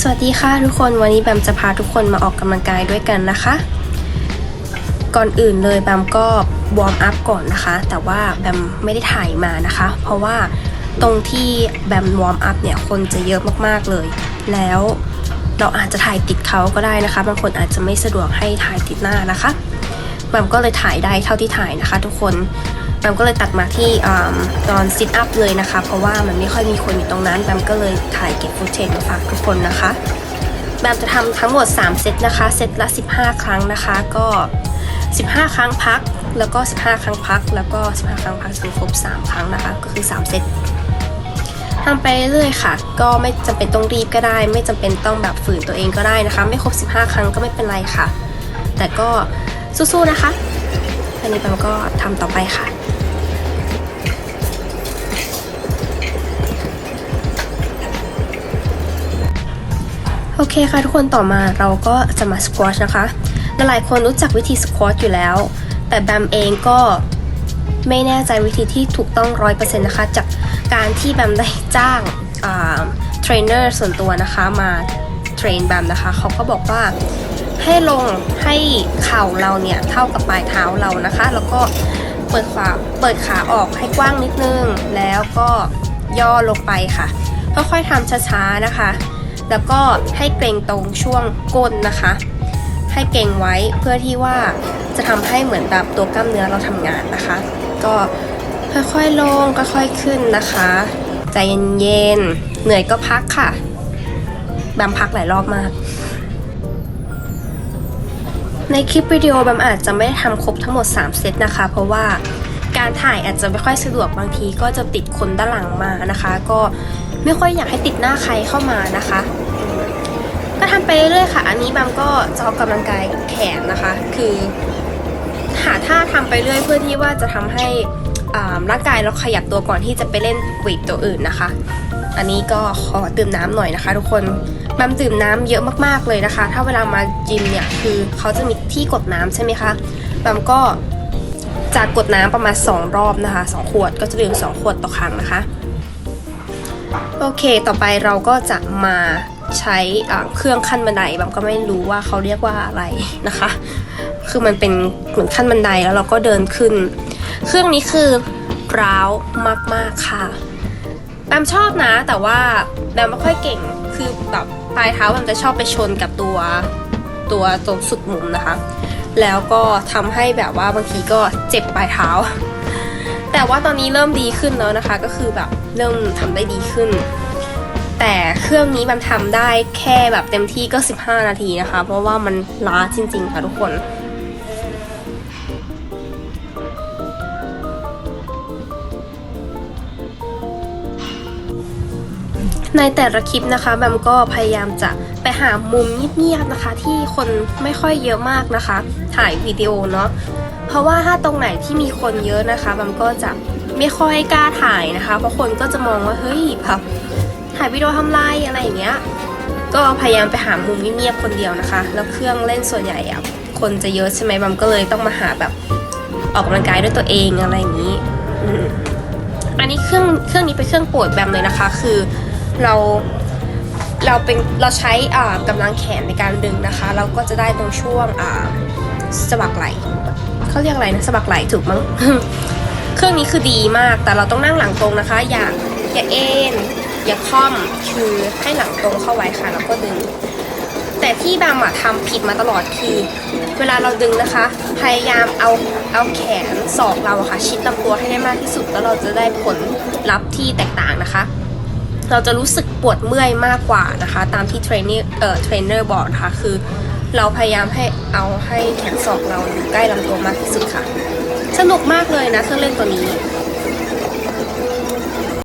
สวัสดีค่ะทุกคนวันนี้แบมจะพาทุกคนมาออกกำลังกายด้วยกันนะคะ ก่อนอื่นเลยแบมก็วอร์มอัพก่อนนะคะ แต่ว่าแบมไม่ได้ถ่ายมานะคะ เพราะว่าตรงที่แบมวอร์มอัพเนี่ยคนจะเยอะมากๆเลย แล้วเราอาจจะถ่ายติดเขาก็ได้นะคะ บางคนอาจจะไม่สะดวกให้ถ่ายติดหน้านะคะแบมก็เลยถ่ายได้เท่าที่ถ่ายนะคะ ทุกคน แบมก็เลยตัดมาที่ตอนซิทอัพเลยนะคะ เพราะว่ามันไม่ค่อยมีคนอยู่ตรงนั้นแบมก็เลยถ่ายเก็บฟุตเทจมาฝากทุกคนนะคะแบมจะทำทั้งหมด 3 เซตนะคะ เซตละ 15 ครั้งนะคะก็ 15 ครั้งพัก แล้วก็ 15 ครั้งพัก แล้วก็ 15 ครั้งพักจนครบ 3 ครั้งนะคะ ก็คือ 3 เซตทำไปเรื่อยๆค่ะ ก็ไม่จำเป็นต้องรีบก็ได้ ไม่จำเป็นต้องแบบฝืนตัวเองก็ได้นะคะ ไม่ครบ 15 ครั้งก็ไม่เป็นไรค่ะ แต่ก็สู้ๆนะคะอันนี้แบมก็ทำต่อไปค่ะ อเคค่ะทุกคนต่อมาเราก็จะมาสควอชนะคะ หลายคนรู้จักวิธีสควอชอยู่แล้ว แต่แบมเองก็ไม่แน่ใจวิธีที่ถูกต้องร้อยเปอร์เซ็นต์นะคะ จากการที่แบมได้จ้างเทรนเนอร์ส่วนตัวนะคะมาเทรนแบมนะคะ เขาก็บอกว่าให้ลงให้เข่าเราเนี่ยเท่ากับปลายเท้าเรานะคะ แล้วก็เปิดขาเปิดขาออกให้กว้างนิดนึง แล้วก็ย่อลงไปค่ะค่อยๆทำช้าๆนะคะ แล้วก็ให้เกรงตรงช่วงก้นนะคะ ให้เกรงไว้เพื่อที่ว่าจะทำให้เหมือนแบบตัวกล้ามเนื้อเราทำงานนะคะ ก็ค่อยๆลงค่อยๆขึ้นนะคะ ใจเย็นๆเหนื่อยก็พักค่ะแบมพักหลายรอบมาก ในคลิปวิดีโอแบมอาจจะไม่ได้ทำครบทั้งหมด 3 เซตนะคะ เพราะว่า การถ่ายอาจจะไม่ค่อยสะดวกบางทีก็จะติดคนด้านหลังมานะคะ ก็ไม่ค่อยอยากให้ติดหน้าใครเข้ามานะคะ ก็ทำไปเรื่อยๆค่ะ อันนี้แบมก็จะออกกำลังกายแขนนะคะ คือหาท่าทำไปเรื่อยเพื่อที่ว่าจะทำให้อ่าร่างกายเราขยับตัวก่อนที่จะไปเล่นเวทตัวอื่นนะคะ อันนี้ก็ขอดื่มน้ำหน่อยนะคะ ทุกคนแบมดื่มน้ำเยอะมากๆเลยนะคะ ถ้าเวลามาจิมเนี่ยคือเขาจะมีที่กดน้ำใช่ไหมคะแบมก็ จะกกดน้ำประมาณ 2 รอบนะคะ 2 ขวดก็จะดื่ม 2 ขวดต่อครั้งนะคะ โอเค ต่อไปเราก็จะมาใช้อ่าเครื่องขั้นบันไดแบมก็ไม่รู้ว่าเขาเรียกว่าอะไรนะคะ คือมันเป็นเหมือนขั้นบันไดแล้วเราก็เดินขึ้น เครื่องนี้คือร้าวมากๆค่ะแบมชอบนะ แต่ว่าแบมไม่ค่อยเก่งคือแบบปลายเท้าแบมจะชอบไปชนกับตัวตัวตรงสุดมุมนะคะ แล้วก็ทำให้แบบว่าบางทีก็เจ็บปลายเท้า แต่ว่าตอนนี้เริ่มดีขึ้นแล้วนะคะ ก็คือแบบเริ่มทำได้ดีขึ้น แต่เครื่องนี้มันทำได้แค่แบบเต็มที่ก็ 15 นาทีนะคะ เพราะว่ามันล้าจริงๆค่ะทุกคน ในแต่ละคลิปนะคะแบมก็พยายามจะไปหามุมเงียบๆนะคะ ที่คนไม่ค่อยเยอะมากนะคะ ถ่ายวิดีโอเนาะเพราะว่าถ้าตรงไหนที่มีคนเยอะนะคะแบมก็จะไม่ค่อยกล้าถ่ายนะคะ เพราะคนก็จะมองว่าเฮ้ยแบบถ่ายวิดีโอทำไรอะไรอย่างเงี้ยก็พยายามไปหามุมเงียบๆคนเดียวนะคะ แล้วเครื่องเล่นส่วนใหญ่อะคนจะเยอะใช่ไหมแบมก็เลยต้องมาหาแบบออกกำลังกายด้วยตัวเองอะไรอย่างนี้อันนี้เครื่องเครื่องนี้เป็นเครื่องโปรดแบมเลยนะคะ คือ เราเราเป็นเราใช้อ่ากำลังแขนในการดึงนะคะ เราก็จะได้ตรงช่วงสะบักไหลเขาเรียกอะไรนะสะบักไหลถูกมั้งเครื่องนี้คือดีมากแต่เราต้องนั่งหลังตรงนะคะ อย่าอย่าเอ็นอย่าค่อมคือให้หลังตรงเข้าไว้ค่ะแล้วก็ดึง แต่ที่แบมอะทำผิดมาตลอดคือ เวลาเราดึงนะคะ พยายามเอาเอาแขนศอกเราอะค่ะ ชิดลำตัวให้ได้มากที่สุดแล้วเราจะได้ผลลัพธ์ที่แตกต่างนะคะ เราจะรู้สึกปวดเมื่อยมากกว่านะคะ ตามที่เทรนเนอร์เอ่อเทรนเนอร์บอกนะคะคือ เราพยายามให้เอาให้แขนศอกเราอยู่ใกล้ลำตัวมากที่สุดค่ะ สนุกมากเลยนะเครื่องเล่นตัวนี้